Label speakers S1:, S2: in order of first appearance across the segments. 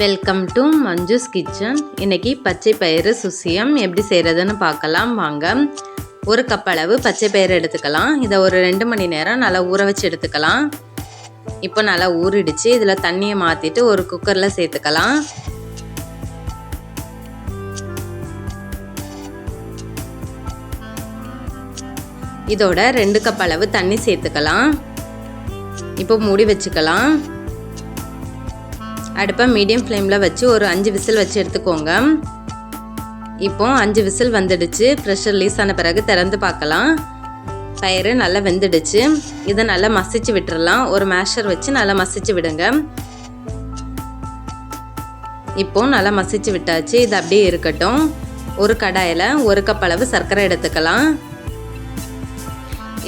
S1: Welcome to Manju's kitchen இன்றைக்கி பச்சை பயிறு சுசியம். எப்படி செய்கிறதுன்னு பார்க்கலாம். வாங்க. ஒரு கப் அளவு பச்சை பயிறு எடுத்துக்கலாம். இதை ஒரு ரெண்டு மணி நேரம் நல்லா ஊற வச்சு எடுத்துக்கலாம். இப்போ நல்லா ஊறிடுச்சு. இதில் தண்ணியை மாற்றிட்டு ஒரு குக்கரில் சேர்த்துக்கலாம். இதோட ரெண்டு கப் அளவு தண்ணி சேர்த்துக்கலாம். இப்போ மூடி வச்சுக்கலாம். அடுப்பை மீடியம் ஃப்ளேமில் வச்சு ஒரு அஞ்சு விசில் வச்சு எடுத்துக்கோங்க. இப்போ அஞ்சு விசில் வந்துடுச்சு. ப்ரெஷர் ரிலீஸ் ஆன பிறகு திறந்து பார்க்கலாம். பயிறு நல்லா வெந்துடுச்சு. இதை நல்லா மசிச்சு விட்டுறலாம். ஒரு மேஷர் வச்சு நல்லா மசிச்சு விடுங்க. இப்போ நல்லா மசிச்சு விட்டாச்சு. இது அப்படியே இருக்கட்டும். ஒரு கடாயில் ஒரு கப் அளவு சர்க்கரை எடுத்துக்கலாம்.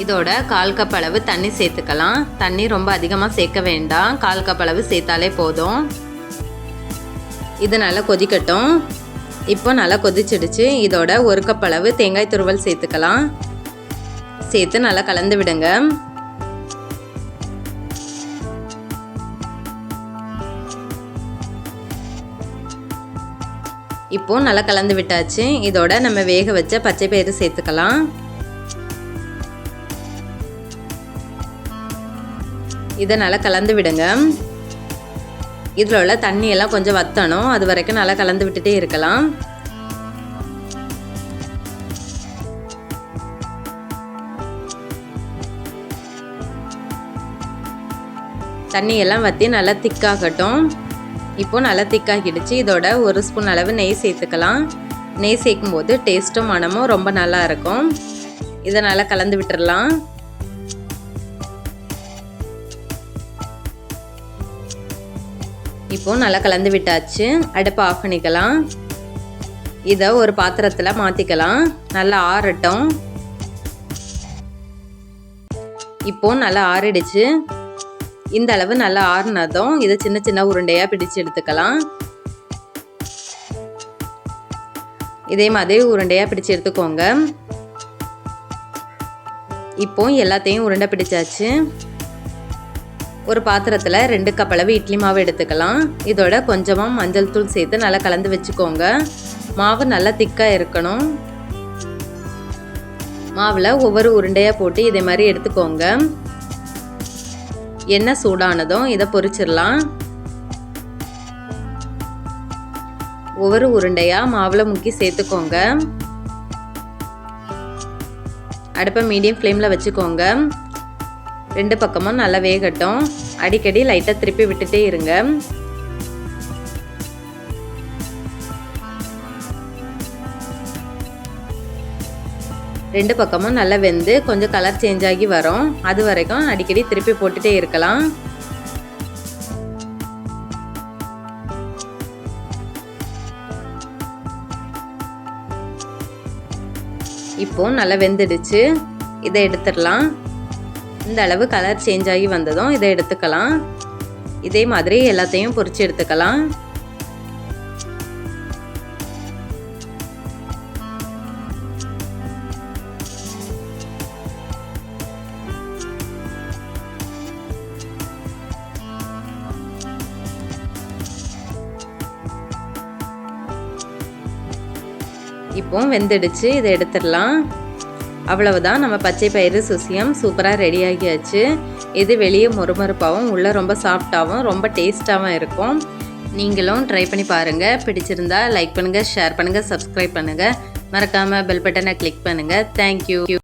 S1: இதோட கால் கப் அளவு தண்ணி சேர்த்துக்கலாம். தண்ணி ரொம்ப அதிகமாக சேர்க்க வேண்டாம். கால் கப் அளவு சேர்த்தாலே போதும். இது நல்லா கொதிக்கட்டும். இப்போ நல்லா கொதிச்சிடுச்சு. இதோட ஒரு கப் அளவு தேங்காய் துருவல் சேர்த்துக்கலாம். சேர்த்து நல்லா கலந்து விடுங்க. இப்போ நல்லா கலந்து விட்டாச்சு. இதோட நம்ம வேக வச்ச பச்சை பயிறு சேர்த்துக்கலாம். இதை நல்லா கலந்து விடுங்க. இதில் உள்ள தண்ணியெல்லாம் கொஞ்சம் வத்தணும். அது வரைக்கும் நல்லா கலந்து விட்டுட்டே இருக்கலாம். தண்ணியெல்லாம் வற்றி நல்லா திக்காகட்டும். இப்போது நல்லா திக்காகிடுச்சு. இதோட ஒரு ஸ்பூன் அளவு நெய் சேர்த்துக்கலாம். நெய் சேர்க்கும்போது டேஸ்ட்டும் மனமும் ரொம்ப நல்லா இருக்கும். இதை நல்லா கலந்து விட்டுறலாம். இப்போ நல்லா கலந்து விட்டாச்சு. அடுப்பை ஆஃப் பண்ணிக்கலாம். இதை ஒரு பாத்திரத்தில் மாற்றிக்கலாம் நல்லா ஆறட்டும். இப்போ நல்லா ஆறிடுச்சு. இந்த அளவு நல்லா ஆறுனதும் இதை சின்ன சின்ன உருண்டையாக பிடிச்சு எடுத்துக்கலாம். இதே மாதிரி உருண்டையாக பிடிச்சு எடுத்துக்கோங்க. இப்போ எல்லாத்தையும் உருண்டை பிடிச்சாச்சு. ஒரு பாத்திரத்தில் ரெண்டு கப் அளவு இட்லி மாவு எடுத்துக்கலாம். இதோட கொஞ்சமாக மஞ்சள் தூள் சேர்த்து நல்லா கலந்து வச்சுக்கோங்க. மாவு நல்லா திக்காக இருக்கணும். மாவில் ஒவ்வொரு உருண்டையாக போட்டு இதே மாதிரி எடுத்துக்கோங்க. எண்ணெய் சூடானதும் இதை பொரிச்சிடலாம். ஒவ்வொரு உருண்டையாக மாவில் முக்கி சேர்த்துக்கோங்க. அடுப்பை மீடியம் ஃப்ளேமில் வச்சுக்கோங்க. ரெண்டு பக்கமும் நல்லா வேகட்டும். அடிக்கடி லைட்டாக திருப்பி விட்டுட்டே இருங்க. ரெண்டு பக்கமும் நல்லா வெந்து கொஞ்சம் கலர் சேஞ்ச் ஆகி வரும். அது வரைக்கும் அடிக்கடி திருப்பி போட்டுட்டே இருக்கலாம். இப்போ நல்லா வெந்துடுச்சு. இதை எடுத்துடலாம். இந்த அளவு கலர் சேஞ்ச் ஆகி வந்ததும் இதை எடுத்துக்கலாம். இதே மாதிரி எல்லாத்தையும் பொறிச்சு எடுத்துக்கலாம். இப்போ வெந்துடுச்சு இதை எடுத்துடலாம். அவ்வளவுதான். நம்ம பச்சை பயிறு சுசியம் சூப்பராக ரெடி ஆகியாச்சு. இது வெளியே மொறுமொறுப்பாகவும் உள்ளே ரொம்ப சாஃப்டாகவும் ரொம்ப டேஸ்ட்டாகவும் இருக்கும். நீங்களும் ட்ரை பண்ணி பாருங்கள் பிடிச்சிருந்தா லைக் பண்ணுங்கள் ஷேர் பண்ணுங்கள் சப்ஸ்கிரைப் பண்ணுங்கள் மறக்காமல் பெல் பட்டனை கிளிக் பண்ணுங்கள் தேங்க்யூ